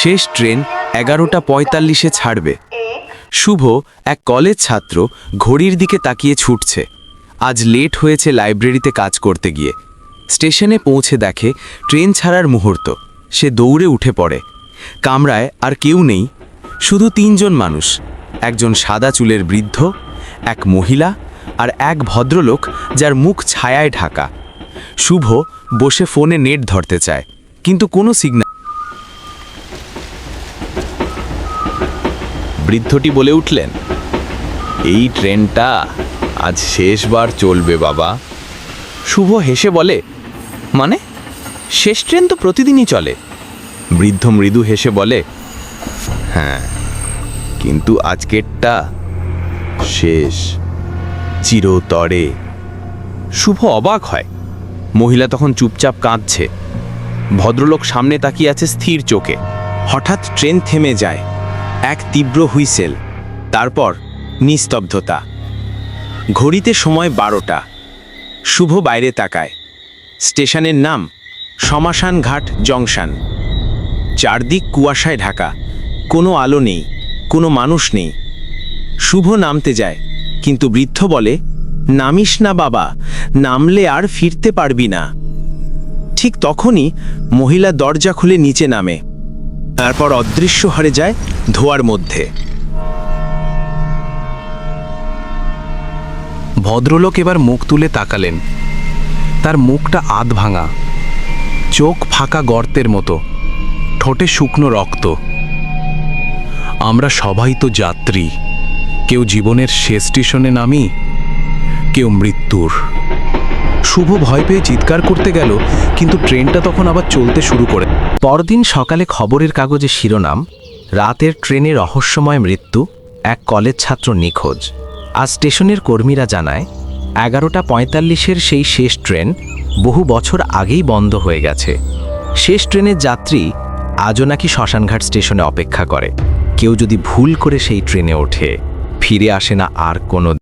শেষ ট্রেন এগারোটা পঁয়তাল্লিশে ছাড়বে। শুভ, এক কলেজ ছাত্র, ঘড়ির দিকে তাকিয়ে ছুটছে। আজ লেট হয়েছে লাইব্রেরিতে কাজ করতে গিয়ে। স্টেশনে পৌঁছে দেখে ট্রেন ছাড়ার মুহূর্ত। সে দৌড়ে উঠে পড়ে। কামরায় আর কেউ নেই, শুধু তিনজন মানুষ। একজন সাদা চুলের বৃদ্ধ, এক মহিলা আর এক ভদ্রলোক যার মুখ ছায়ায় ঢাকা। শুভ বসে ফোনে নেট ধরতে চায়, কিন্তু কোনো সিগন্যাল বৃদ্ধটি বলে উঠলেন, এই ট্রেনটা আজ শেষবার চলবে বাবা। শুভ হেসে বলে মানে? শেষ ট্রেন তো প্রতিদিনই চলে। বৃদ্ধ মৃদু হেসে বলে হ্যাঁ কিন্তু আজকেরটা শেষ, চিরতরে। শুভ অবাক হয়। মহিলা তখন চুপচাপ কাঁদছে। ভদ্রলোক সামনে তাকিয়ে আছে স্থির চোখে। হঠাৎ ট্রেন থেমে যায়। এক তীব্র হুইসেল, তারপর নিস্তব্ধতা। ঘড়িতে সময় বারোটা। শুভ বাইরে তাকায়। স্টেশনের নাম শ্মশান ঘাট জংশন। চারদিক কুয়াশায় ঢাকা। কোনো আলো নেই, কোনো মানুষ নেই। শুভ নামতে যায়, কিন্তু বৃদ্ধ বলে, নামিস না বাবা, নামলে আর ফিরতে পারবি না। ঠিক তখনই মহিলা দরজা খুলে নিচে নামে। তারপর অদৃশ্য হারে যায় ধোয়ার মধ্যে। ভদ্রলোক এবার মুখ তুলে তাকালেন। তার মুখটা আধ ভাঙা, চোখ ফাঁকা গর্তের মতো, ঠোঁটে শুকনো রক্ত। আমরা সবাই তো যাত্রী, কেউ জীবনের শেষ স্টেশনে নামি, কেউ মৃত্যুর। শুভ ভয় পেয়ে চিৎকার করতে গেল, কিন্তু ট্রেনটা তখন আবার চলতে শুরু করে। পরদিন সকালে খবরের কাগজে শিরোনাম, রাতের ট্রেনে রহস্যময় মৃত্যু, এক কলেজ ছাত্র নিখোঁজ। আজ স্টেশনের কর্মীরা জানায়, এগারোটা পঁয়তাল্লিশের সেই শেষ ট্রেন বহু বছর আগেই বন্ধ হয়ে গেছে। শেষ ট্রেনের যাত্রী আজও নাকি শ্মশানঘাট স্টেশনে অপেক্ষা করে। কেউ যদি ভুল করে সেই ট্রেনে ওঠে, ফিরে আসে না আর কোনো